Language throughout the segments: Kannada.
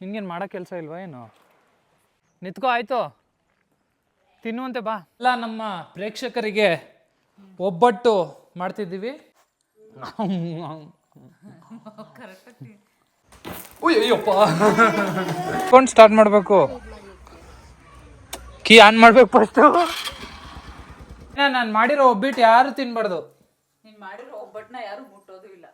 ನಿನ್ಗೇನು ಮಾಡೋ ಕೆಲಸ ಇಲ್ವಾ ಏನು? ನಿತ್ಕೋ ಆಯ್ತು. ತಿನ್ನುವಂತೆ ಬಾ. ಎಲ್ಲ ನಮ್ಮ ಪ್ರೇಕ್ಷಕರಿಗೆ ಒಬ್ಬಟ್ಟು ಮಾಡ್ತಿದ್ದೀವಿ. ಅಯ್ಯಪ್ಪ. ಕೊಂಡು ಸ್ಟಾರ್ಟ್ ಮಾಡಬೇಕು. ಕೀ ಆನ್ ಮಾಡ್ಬೇಕು ಫಸ್ಟು. ನಾನು ಮಾಡಿರೋ ಒಬ್ಬಿಟ್ಟು ಯಾರು ತಿನ್ಬಾರ್ದು? ನೀನ್ ಮಾಡಿರೋ ಒಬ್ಬಟ್ಟನ್ನ ಯಾರು ಮುಟ್ಟೋದು ಇಲ್ಲ.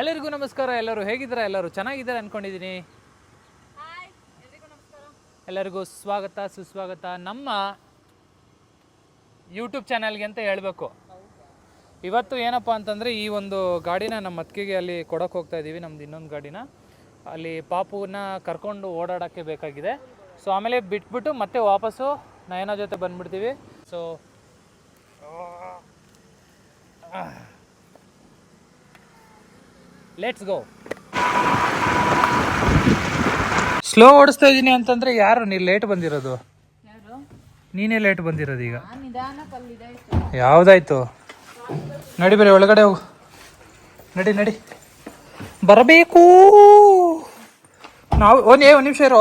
ಎಲ್ಲರಿಗೂ ನಮಸ್ಕಾರ ಎಲ್ಲರೂ ಹೇಗಿದ್ದಾರೆ? ಎಲ್ಲರೂ ಚೆನ್ನಾಗಿದ್ದಾರೆ ಅಂದ್ಕೊಂಡಿದ್ದೀನಿ ಎಲ್ಲರಿಗೂ ಸ್ವಾಗತ ಸುಸ್ವಾಗತ. ನಮ್ಮ ಯೂಟ್ಯೂಬ್ ಚಾನಲ್ಗೆ ಅಂತ ಹೇಳಬೇಕು. ಇವತ್ತು ಏನಪ್ಪ ಅಂತಂದರೆ ಈ ಒಂದು ಗಾಡಿನ ನಮ್ಮ ಅತ್ತಿಗೆಗೆ ಅಲ್ಲಿ ಕೊಡೋಕೆ ಹೋಗ್ತಾ ಇದ್ದೀವಿ ನಮ್ದು ಇನ್ನೊಂದು ಗಾಡಿನ. ಅಲ್ಲಿ ಪಾಪುನ ಕರ್ಕೊಂಡು ಓಡಾಡೋಕ್ಕೆ ಬೇಕಾಗಿದೆ. ಸೊ ಆಮೇಲೆ ಬಿಟ್ಬಿಟ್ಟು ಮತ್ತೆ ವಾಪಸ್ಸು ನಯನ ಜೊತೆ ಬಂದ್ಬಿಡ್ತೀವಿ. ಸೊ ಲೆಟ್ಸ್ ಗೋ ಸ್ಲೋ ಓಡಿಸ್ತಾ ಇದ್ದೀನಿ ಅಂತಂದ್ರೆ ಯಾರು? ನೀ ಲೇಟ್ ಬಂದಿರೋದು. ಯಾರು? ನೀನೇ ಲೇಟ್ ಬಂದಿರೋದು ಈಗ. ಯಾವ್ದಾಯ್ತು? ನಡಿ ಬರೀ ಒಳಗಡೆ ಹೋಗು. ನಡಿ ನಡಿ. ಬರಬೇಕು. ನಾವು ಒಂದ್ ಏ ಒಂದ್ ನಿಮಿಷ ಇರೋ.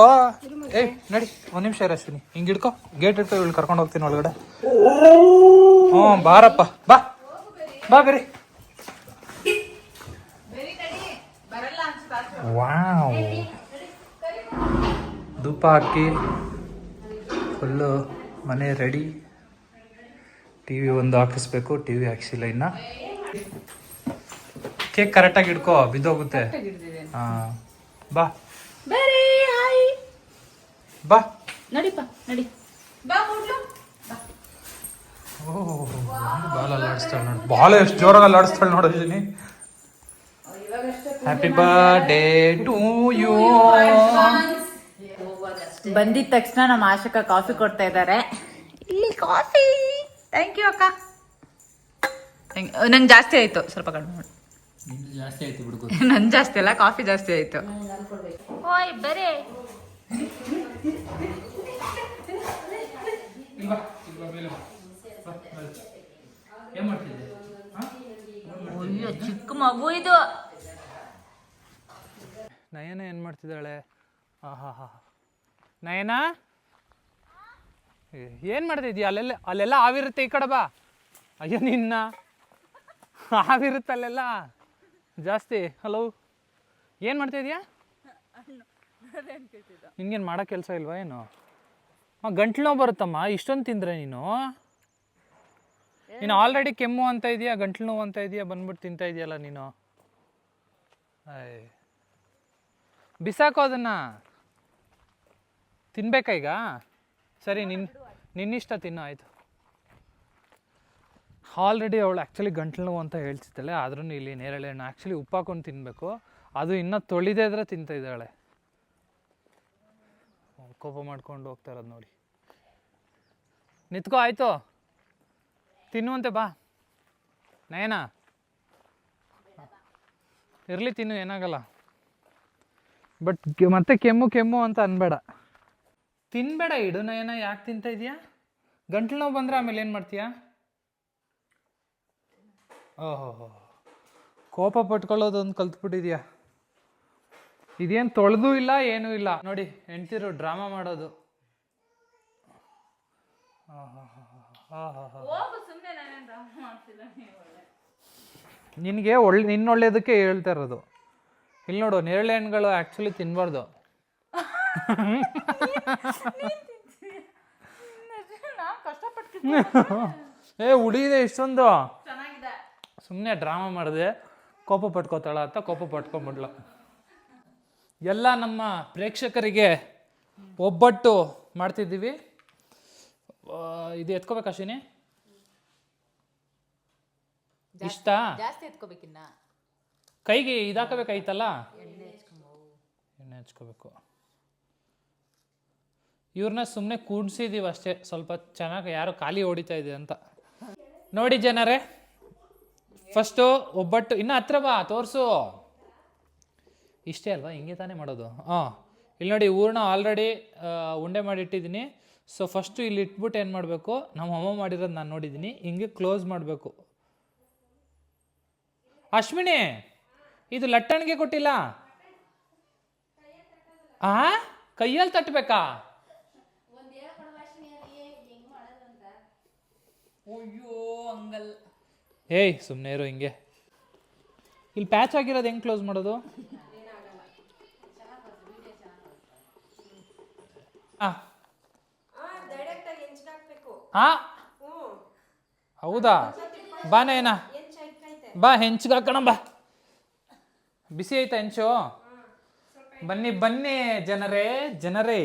ಏ ನಡಿ ಒಂದ್ ನಿಮಿಷ ಇರಸ್ತೀನಿ ಹಿಂಗೆ ಹಿಡ್ಕೊ. ಗೇಟ್ ಇಲ್ಲಿ ಕರ್ಕೊಂಡು ಹೋಗ್ತೀನಿ ಒಳಗಡೆ. ಹ್ಞೂ ಬಾರಪ್ಪ. ಬಾ. ಬಾ ಬೇರೆ. ವಾವ್ ಧೂಪ ಹಾಕಿ ಫುಲ್ಲು ಮನೆ ರೆಡಿ. ಟಿ ವಿ ಒಂದು ಹಾಕಿಸ್ಬೇಕು ಟಿ ವಿ ಹಾಕ್ಸಿಲ್ಲ ಇನ್ನು. ಕೇಕ್ ಕರೆಕ್ಟಾಗಿ ಇಡ್ಕೋ ಬಿದ್ದೋಗುತ್ತೆ. ಹಾಂ. ಬಾ. ಬಾ. ನಡಿಪ್ಪ ನಡಿ. ಬಾಲ್ ಅಲ್ಲಾಡಿಸ್ತಾಳೆ ನೋಡಿ. ಬಾಲ್ ಎಷ್ಟು ಜೋರಾಗಿ ಅಲ್ಲಾಡಿಸ್ತಾಳೆ ನೋಡಿದ್ದೀನಿ ಹ್ಯಾಪಿ ಬರ್ಡೇ ಟು ಯು ಬಂದಿದ ತಕ್ಷಣ ನಮ್ಮ ಆಶಕ ಕಾಫಿ ಕೊಡ್ತಾ ಇದ್ದಾರೆ. ಇಲ್ಲಿ ಕಾಫಿ. ಥ್ಯಾಂಕ್ ಯು ಅಕ್ಕ. ನಂಗೆ ಜಾಸ್ತಿ ಆಯ್ತು. ಸ್ವಲ್ಪ ಕಡಿಮೆ ಮಾಡಿ. ಜಾಸ್ತಿ ಆಯ್ತು ನನ್ ಜಾಸ್ತಿ ಅಲ್ಲ ಕಾಫಿ ಜಾಸ್ತಿ ಆಯ್ತು. ಓಯ್ ಬರೇ. ಚಿಕ್ಕ ಮಗು ಇದು. ನಯನ ಏನು ಮಾಡ್ತಿದ್ದಾಳೆ? ಆಹಾ ಹಾ ನಯನ ಏನು ಮಾಡ್ತಿದ್ಯಾ? ಅಲ್ಲೆಲ್ಲ ಅಲ್ಲೆಲ್ಲ ಆವಿರುತ್ತೆ ಈ ಕಡೆ ಬಾ. ಅಯ್ಯೋ, ನಿನ್ನ. ಆವಿರುತ್ತೆ ಅಲ್ಲೆಲ್ಲ. ಜಾಸ್ತಿ, ಹಲೋ. ಏನು ಮಾಡ್ತಾಯಿದ್ಯಾ ನಿನ್ಗೇನು ಮಾಡೋ ಕೆಲಸ ಇಲ್ವಾ ಏನು? ಗಂಟ್ಲು ನೋವು ಬರುತ್ತಮ್ಮ, ಇಷ್ಟೊಂದು ತಿಂದರೆ ನೀನು? ನೀನು ಆಲ್ರೆಡಿ ಕೆಮ್ಮು ಅಂತ ಇದೆಯಾ, ಗಂಟ್ಲು ನೋವು ಅಂತ ಇದೆಯಾ, ಬಂದ್ಬಿಟ್ಟು ತಿಂತಾ ಇದೆಯಲ್ಲ ನೀನು? ಅಯ್ಯ. ಬಿಸಾಕೋ ಅದನ್ನ ತಿನ್ಬೇಕಾ ಈಗ? ಸರಿ, ನಿನ್ ನಿನ್ನಿಷ್ಟ ತಿನ್ನು, ಆಯಿತು. ಆಲ್ರೆಡಿ ಅವಳು ಆ್ಯಕ್ಚುಲಿ ಗಂಟ್ಲು ನೋವು ಅಂತ ಹೇಳ್ತಿದ್ದಾಳೆ, ಆದ್ರೂ ಇಲ್ಲಿ ನೇರಳೆ ಹಣ್ಣು. ಆ್ಯಕ್ಚುಲಿ ಉಪ್ಪು ಹಾಕೊಂಡು ತಿನ್ನಬೇಕು ಅದು ಇನ್ನೂ ತೊಳಿದೆ ಇದ್ರೆ ತಿಂತ ಕೋಪ ಮಾಡ್ಕೊಂಡು ಹೋಗ್ತಾ ಇರೋದು ನೋಡಿ. ನಿತ್ಕೋ, ಆಯಿತು. ತಿನ್ನುವಂತೆ ಬಾ. ನಯನ. ಇರಲಿ ತಿನ್ನು, ಏನಾಗಲ್ಲ. ಬಟ್ ಮತ್ತೆ ಕೆಮ್ಮು ಕೆಮ್ಮು ಅಂತ ಅನ್ಬೇಡ. ತಿನ್ಬೇಡ ಇಡು ನಯನ ಯಾಕೆ ತಿಂತ ಇದೀಯಾ? ಗಂಟ್ಲು ನೋವು ಬಂದ್ರೆ ಆಮೇಲೆ ಏನು ಮಾಡ್ತೀಯಾ? ಓಹೋ ಕೋಪ ಪಟ್ಕೊಳ್ಳೋದು ಒಂದು ಕಲ್ತ್ಬಿಟ್ಟಿದ್ಯಾ? ಇದೇನು ತೊಳೆದೂ ಇಲ್ಲ ಏನೂ ಇಲ್ಲ. ನೋಡಿ ಹೆಂಡ್ತಿರು ಡ್ರಾಮಾ ಮಾಡೋದು. ನಿನಗೆ ಒಳ್ಳೆ ನಿನ್ನ ಒಳ್ಳೇದಕ್ಕೆ ಹೇಳ್ತಾ ಇರೋದು. ಇಲ್ಲಿ ನೋಡು ನೇರಳೆ ಹಣ್ಣುಗಳು ಆ್ಯಕ್ಚುಲಿ ತಿನ್ನಬಾರ್ದು ಏ ಉಳಿದೆ ಇಷ್ಟೊಂದು. ಸುಮ್ಮನೆ ಡ್ರಾಮಾ ಮಾಡಿದೆ. ಕೋಪ ಪಟ್ಕೋತಾಳ ಅಂತ ಕೋಪ ಪಟ್ಕೊಂಬಿಡ್ಲ ಎಲ್ಲ ನಮ್ಮ ಪ್ರೇಕ್ಷಕರಿಗೆ ಒಬ್ಬಟ್ಟು ಮಾಡ್ತಿದ್ದೀವಿ. ಇದು ಎತ್ಕೋಬೇಕಾ ಶಿನಿ ಇಷ್ಟ? ಜಾಸ್ತಿ ಎತ್ಕೋಬೇಕಿನ್ನ? ಕೈಗೆ ಇದಾಕಬೇಕಾಯ್ತಲ್ಲ? ಎಣ್ಣೆ ಹಚ್ಕೋಬೇಕು. ಇವ್ರನ್ನ ಸುಮ್ಮನೆ ಕೂಡ್ಸಿದೀವಿ ಅಷ್ಟೇ ಸ್ವಲ್ಪ ಚೆನ್ನಾಗಿ ಯಾರು ಖಾಲಿ ಹೊಡಿತಾ ಇದೆ ಅಂತ. ನೋಡಿ ಜನರೇ ಫಸ್ಟು ಒಬ್ಬಟ್ಟು ಇನ್ನು ಹತ್ರ ಬಾ ತೋರಿಸು. ಇಷ್ಟೇ ಅಲ್ವಾ? ಹಿಂಗೆ ತಾನೇ ಮಾಡೋದು. ಹಾಂ ಇಲ್ಲಿ ನೋಡಿ ಊರನ್ನ ಆಲ್ರೆಡಿ ಉಂಡೆ ಮಾಡಿಟ್ಟಿದ್ದೀನಿ. ಸೊ ಫಸ್ಟು ಇಲ್ಲಿ ಇಟ್ಬಿಟ್ಟು ಏನು ಮಾಡಬೇಕು? ನಮ್ಮ ಅಮ್ಮ ಮಾಡಿರೋದು ನಾನು ನೋಡಿದ್ದೀನಿ. ಹಿಂಗೆ ಕ್ಲೋಸ್ ಮಾಡಬೇಕು. ಅಶ್ವಿನಿ! ಇದು ಲಟ್ಟಣಿಗೆ ಕೊಟ್ಟಿಲ್ಲ. ಆ? ಕೈಯಲ್ಲಿ ತಟ್ಟಬೇಕಾ? ಅಯ್ಯೋ ಹಂಗಲ್ ಏಯ್ ಸುಮ್ಮನೆ ಇರು ಹಿಂಗೆ. ಇಲ್ಲಿ ಪ್ಯಾಚ್ ಆಗಿರೋದು ಹೆಂಗೆ ಕ್ಲೋಸ್ ಮಾಡೋದು? ಆ. ಆ ಹೌದಾ? ಬಾ ನಯನ. ಬಾ ಹೆಂಚ್ಗೆ ಹಾಕೋಣ ಬಾ. ಬಿಸಿ ಐತಾ ಹೆಂಚು ಬನ್ನಿ ಬನ್ನಿ ಜನರೇ ಜನರೇ.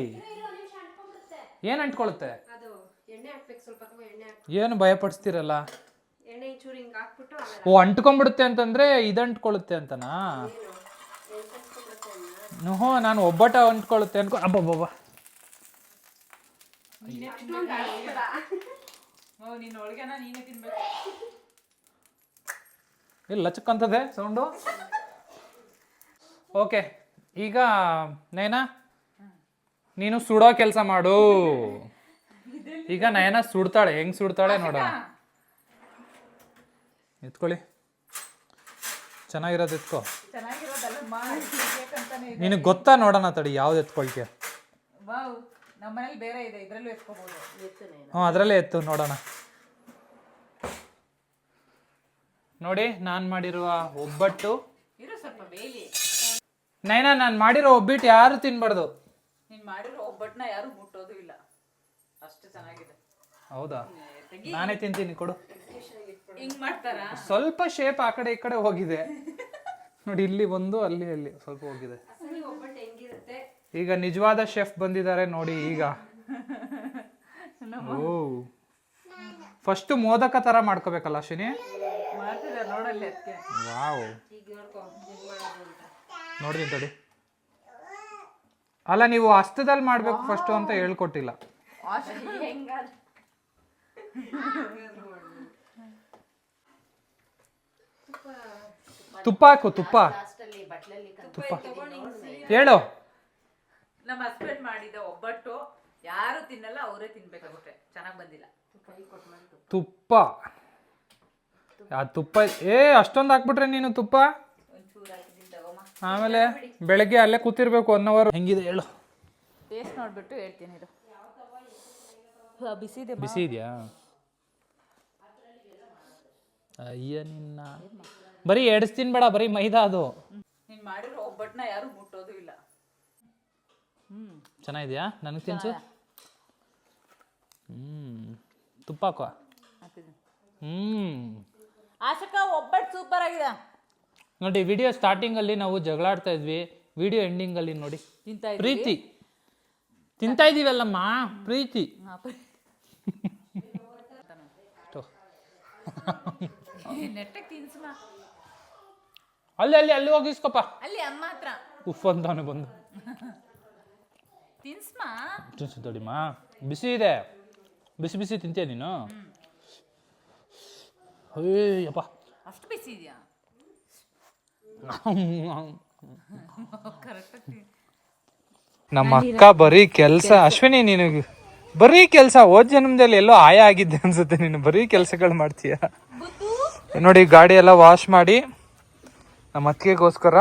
ಏನು ಅಂಟ್ಕೊಳುತ್ತೆ? ಅದು ಎಣ್ಣೆ ಹಾಕ್ಬೇಕು ಸ್ವಲ್ಪ ಎಣ್ಣೆ ಹಾಕ್ ಏನು ಭಯಪಡಿಸ್ತೀರಲ್ಲ ಎಣ್ಣೆ ಚೂರು ಹಿಂಗೆ ಹಾಕ್ಬಿಟ್ಟು ಓ ಅಂಟ್ಕೊಂಡ್ಬಿಡುತ್ತೆ ಅಂತಂದ್ರೆ ಇದು ಅಂಟ್ಕೊಳ್ಳುತ್ತೆ ಅಂತನಾ? ಹ್ಞೂ ನಾನು ಒಬ್ಬಟ ಅಂಟ್ಕೊಳ್ಳುತ್ತೆ ಅನ್ಕೊ ಅಬ್ಬಬ್ಬಬ್ಬ. ಇಲ್ಲ ಲಚಕ್ ನೀನೇ ತಿನ್ಬೇಕು. ಇಲ್ಲಿ ಲಚಕ್ಕಂತದೆ ಸೌಂಡು? ಓಕೆ ಈಗ ನಯನ ನೀನು ಸುಡೋ ಕೆಲಸ ಮಾಡು. ಈಗ ನಯನ ಸುಡ್ತಾಳೆ ಹೆಂಗ್ ಸುಡ್ತಾಳೆ ನೋಡೋಣ ಎತ್ಕೊಳ್ಳಿ. ಚೆನ್ನಾಗಿರೋದು ಎತ್ಕೋ. ನಿನಗೆ ಗೊತ್ತಾ ನೋಡೋಣ ತಡಿ ಯಾವ್ದು ಎತ್ಕೊಳ್ಕೆ? ವಾವ್ ನಮ್ಮನೇಲಿ ಬೇರೆ ಇದೆ ಇದ್ರಲ್ಲೂ ಎತ್ಕೋಬಹುದು ಹ್ಞೂ ಅದರಲ್ಲೇ ಎತ್ತು ನೋಡೋಣ. ನೋಡಿ ನಾನು ಮಾಡಿರುವ ಒಬ್ಬಟ್ಟು. ಇರು ಸ್ವಲ್ಪ ಬೇಲಿ. ನೈನಾ ನಾನು ಮಾಡಿರೋ ಒಬ್ಬಿಟ್ಟು ಯಾರು ತಿನ್ಬಾರ್ದು? ನೀನ್ ಮಾಡಿರೋ ಒಬ್ಬಟ್ಟನ್ನ ಯಾರು ಮುಟ್ಟೋದು ಇಲ್ಲ. ಅಷ್ಟು ಚೆನ್ನಾಗಿದೆ. ಹೌದಾ? ನಾನೇ ತಿಂತೀನಿ ಕೊಡು. ಹಿಂಗ್ ಮಾಡ್ತಾರ? ಸ್ವಲ್ಪ ಶೇಪ್ ಆ ಕಡೆ ಈ ಕಡೆ ಹೋಗಿದೆ. ನೋಡಿ ಇಲ್ಲಿ ಒಂದು ಅಲ್ಲಿ ಅಲ್ಲಿ ಸ್ವಲ್ಪ ಹೋಗಿದೆ. ಅಸಲಿ ಒಬ್ಬಟ್ಟು ಹೆಂಗಿರುತ್ತೆ? ಈಗ ನಿಜವಾದ ಶೆಫ್ ಬಂದಿದ್ದಾರೆ ನೋಡಿ ಈಗ. ಓ. ಫಸ್ಟ್ ಮೋದಕ ತರ ಮಾಡ್ಕೋಬೇಕಲ್ಲ ಅಶ್ವಿನಿ ವಾವ್ ಈಗ ನೋಡ್ಕೊ ಹೆಂಗ್ ಮಾಡೋದು ಅಂತ ನೋಡ್ತೀನಿ ತಡಿ ಅಲ್ಲ ನೀವು ಹಸ್ತದಲ್ಲಿ ಮಾಡ್ಬೇಕು ಫಸ್ಟ್ ಅಂತ ಹೇಳ್ಕೊಟ್ಟಿಲ್ಲ. ತುಪ್ಪ ಹಾಕು ತುಪ್ಪ. ತುಪ್ಪ. ಹೇಳು. ನಮ್ಮ ಹಸ್ಬೆಂಡ್ ಮಾಡಿದ ಒಬ್ಬಟ್ಟು ಯಾರು ತಿನ್ನಲ್ಲ ಅವರೇ ತಿನ್ಬೇಕಾಗುತ್ತೆ. ಚೆನ್ನಾಗಿ ಬಂದಿಲ್ಲ. ತುಪ್ಪ. ಆ ತುಪ್ಪ ಏ ಅಷ್ಟೊಂದು ಹಾಕ್ಬಿಟ್ರೆ ನೀನು ತುಪ್ಪ? ಆಮೇಲೆ ಬೆಳಗ್ಗೆ ಅಲ್ಲೇ ಕೂತಿರ್ಬೇಕು ಒನ್ ಅವರ್ ಹೆಂಗಿದೆ ಹೇಳು. ಟೇಸ್ಟ್ ನೋಡ್ಬಿಟ್ಟು ಹೇಳ್ತೀನಿ ಇದು ಬಿಸಿ ಇದೆ ಬಿಸಿ ಇದೆಯಾ? ಅಯ್ಯ ನಿನ್ನ. ಬರೀ ಎಡಿಸ್ತೀನಿ ಬೇಡ ಬರೀ ಮೈದಾ ಅದು. ನೀನು ಮಾಡಿರೋ ಒಬ್ಬಟ್ಟನ್ನ ಯಾರು ಮುಟ್ಟೋದು ಇಲ್ಲ. ಹ್ಮ್. ಚೆನ್ನಾಗಿದೆಯಾ? ನನಗೆ ತಿನ್ಸು. ಹ್ಮ್. ತುಪ್ಪ ಹಾಕೋ ಹ್ಞೂ ಹ್ಮ್. ಆಶಕ ಒಬ್ಬಟ್ಟು ಸೂಪರ್ ಆಗಿದೆ. ನೋಡಿ ವಿಡಿಯೋ ಸ್ಟಾರ್ಟಿಂಗಲ್ಲಿ ನಾವು ಜಗಳಾಡ್ತಾ ಇದ್ವಿ. ವಿಡಿಯೋ ಎಂಡಿಂಗಲ್ಲಿ ನೋಡಿ. ತಿಂತಾ ಪ್ರೀತಿ. ತಿಂತಾ ಇದೀವಲ್ಲಮ್ಮ? ಪ್ರೀತಿ. ಅಷ್ಟು. ನೆಟ್ಟಗೆ ತಿನ್ಸಮ. ಅಲ್ಲಿ ಅಲ್ಲಿ ಅಲ್ಲಿ ಹೋಗಿಸ್ಕೊಪ್ಪ ಅಲ್ಲಿ ಅಮ್ಮ ಹತ್ರ. ಉಫ್ ಅಂತಾನೆ ಬಂದು. ತಿನ್ಸ್ಮ? ತಿನ್ಸು ತಡಿಮ್ಮ ಬಿಸಿ ಇದೆ. ಬಿಸಿ ಬಿಸಿ ತಿಂತೀಯ ನೀನು? ಅಯ್ಯಪ್ಪ ಅಷ್ಟು ಬಿಸಿ ಇದೆಯಾ? ನಮ್ಮ ಅಕ್ಕ ಬರೀ ಕೆಲಸ. ಅಶ್ವಿನಿ ನೀನು ಬರೀ ಕೆಲಸ. ಹೋದ್ ಜನ್ಮದಲ್ಲಿ ಎಲ್ಲೋ ಆಯ ಆಗಿದ್ದೆ ಅನ್ಸುತ್ತೆ ನೀನು. ಬರೀ ಕೆಲಸಗಳು ಮಾಡ್ತೀಯ? ನೋಡಿ ಗಾಡಿ ಎಲ್ಲ ವಾಶ್ ಮಾಡಿ ನಮ್ಮ ಅಕ್ಕಿಗೋಸ್ಕರ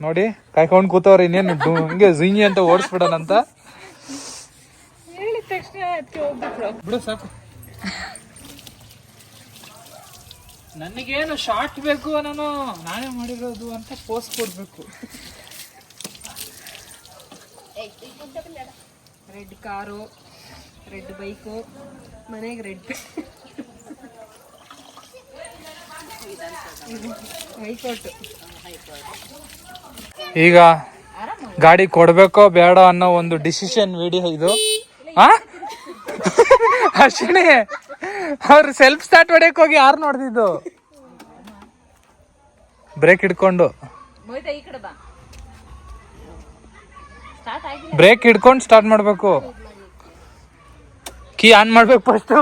ನೋಡಿ ಕಾಯ್ಕೊಂಡು ಕೂತವ್ರೆ ಇನ್ನೇನು ಹಿಂಗೆ ಝಿಂಗಿ ಅಂತ ಓಡಿಸ್ಬಿಡೋಣ ಅಂತ ಹೇಳಿದ ತಕ್ಷಣ ಅದಕ್ಕೆ ಹೋಗ್ಬಿಟ್ರು. ಬಿಡು ಸಾಕು. ನನಗೇನು ಶಾರ್ಟ್ ಬೇಕು ನಾನು ನಾನೇ ಮಾಡಿರೋದು ಅಂತ ಪೋಸ್ ಕೊಡಬೇಕು. ರೆಡ್ ಕಾರು ರೆಡ್ ಬೈಕು ಮನೆಗೆ ರೆಡ್ ಹೈಕೋರ್ಟ್ ಈಗ ಗಾಡಿ ಕೊಡ್ಬೇಕೋ ಬೇಡ ಅನ್ನೋ ಒಂದು ಡಿಸಿಷನ್ ವಿಡಿಯೋ ಇದು. ಆ? ಅಶ್ವಿನಿ ಅವ್ರು ಸೆಲ್ಫ್ ಸ್ಟಾರ್ಟ್ ಹೊಡೆಯಕ್ ಹೋಗಿ ಯಾರು ನೋಡ್ತಿದ್ದು ಬ್ರೇಕ್ ಹಿಡ್ಕೊಂಡು. ಮೊಯ್ತಾ ಈ ಕಡೆ ಬಾ. ಸ್ಟಾರ್ಟ್ ಆಗಿಲ್ಲ ಬ್ರೇಕ್ ಹಿಡ್ಕೊಂಡು ಸ್ಟಾರ್ಟ್ ಮಾಡ್ಬೇಕು. ಕೀ ಆನ್ ಮಾಡ್ಬೇಕು ಫಸ್ಟ್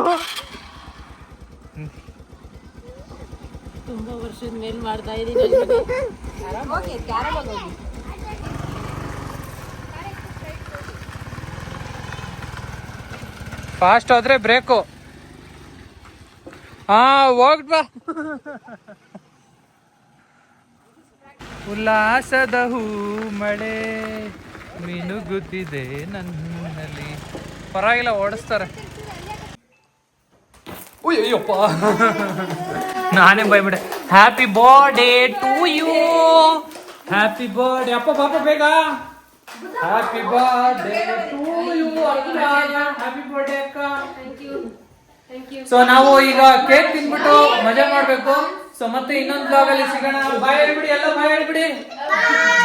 ತುಂಬಾ ವರ್ಷದ ಮೇಲೆ ಮಾಡ್ತಾ ಇದ್ದೀನಿ ಹೋಗಿ ಆರಾಮಾಗಿ ಹೋಗಿ. ಫಾಸ್ಟ್ ಹೋದ್ರೆ ಬ್ರೇಕು ಹಾ ಹೋಗ್ಬ ಉಲ್ಲಾಸದ ಹೂ ಮಳೆ ಮಿನುಗುತ್ತಿದೆ ನನ್ನಲ್ಲಿ. ಪರವಾಗಿಲ್ಲ ಓಡಿಸ್ತಾರೆ. ಅಯ್ಯಪ್ಪ. ನಾನೇ ಬೈಬಿಡೆ happy birthday to you happy birthday ಅಪ್ಪ ಪಾಪ ಬೇಗ. ಹ್ಯಾಪಿ ಬರ್ಡೇ ಟು ಯು ಅಕ್ಕ ಹ್ಯಾಪಿ ಬರ್ಡೇ ಅಕ್ಕ. ಸೊ ನಾವು ಈಗ ಕೇಕ್ ತಿನ್ಬಿಟ್ಟು ಮಜಾ ಮಾಡ್ಬೇಕು. ಸೊ ಮತ್ತೆ ಇನ್ನೊಂದು ಬ್ಲಾಗ್ ಅಲ್ಲಿ ಸಿಗೋಣ. ಬಾಯ್ ಹೇಳ್ಬಿಡಿ ಎಲ್ಲ ಬಾಯ್ ಹೇಳ್ಬಿಡಿ.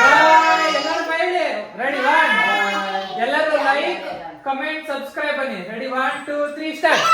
ಬಾಯ್ ಎಲ್ಲರೂ ಬಾಯ್ ಹೇಳಿ. ರೆಡಿ ಒನ್ ಎಲ್ಲರೂ ಲೈಕ್ ಕಮೆಂಟ್ ಸಬ್ಸ್ಕ್ರೈಬ್ ಬನ್ನಿ. Ready one two three start